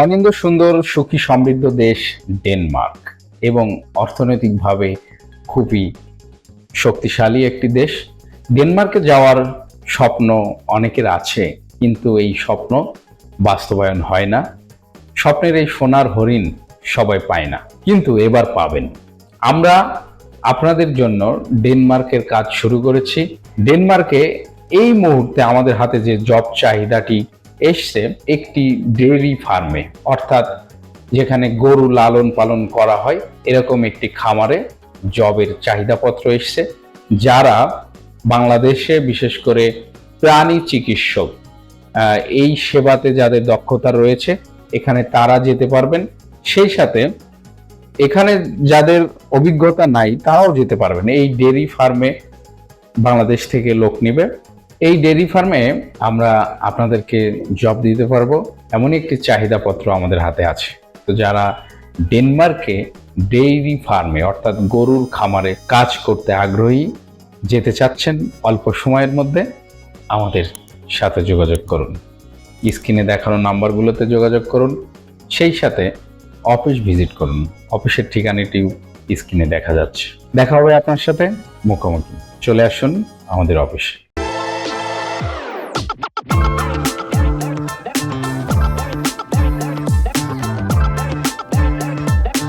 অনিন্দ সুন্দর, সুখী, সমৃদ্ধ দেশ ডেনমার্ক এবং অর্থনৈতিকভাবে খুবই শক্তিশালী একটি দেশ। ডেনমার্কে যাওয়ার স্বপ্ন অনেকের আছে, কিন্তু এই স্বপ্ন বাস্তবায়ন হয় না। স্বপ্নের এই সোনার হরিণ সবাই পায় না, কিন্তু এবার পাবেন। আমরা আপনাদের জন্য ডেনমার্কের কাজ শুরু করেছি। ডেনমার্কে এই মুহূর্তে আমাদের হাতে যে জব চাহিদাটি এসছে একটি ডেয়ারি ফার্মে, অর্থাৎ যেখানে গরু লালন পালন করা হয়, এরকম একটি খামারে জবের চাহিদাপত্র এসছে, যারা বাংলাদেশে বিশেষ করে প্রাণী চিকিৎসক এই সেবাতে যাদের দক্ষতা রয়েছে, এখানে তারা যেতে পারবেন। সেই সাথে এখানে যাদের অভিজ্ঞতা নাই, তারাও যেতে পারবেন। এই ডেয়ারি ফার্মে বাংলাদেশ থেকে লোক নেবে। এই ডেয়ারি ফার্মে আমরা আপনাদেরকে জব দিতে পারব। এমনই একটি চাহিদাপত্র আমাদের হাতে আছে। তো যারা ডেনমার্কে ডেইরি ফার্মে অর্থাৎ গরুর খামারে কাজ করতে আগ্রহী, যেতে চাচ্ছেন অল্প সময়ের মধ্যে, আমাদের সাথে যোগাযোগ করুন। স্ক্রিনে দেখানো নাম্বারগুলোতে যোগাযোগ করুন। সেই সাথে অফিস ভিজিট করুন। অফিসের ঠিকানাটিও স্ক্রিনে দেখা যাচ্ছে। দেখা হবে আপনার সাথে মুখোমুখি। চলে আসুন আমাদের অফিসে। Bye.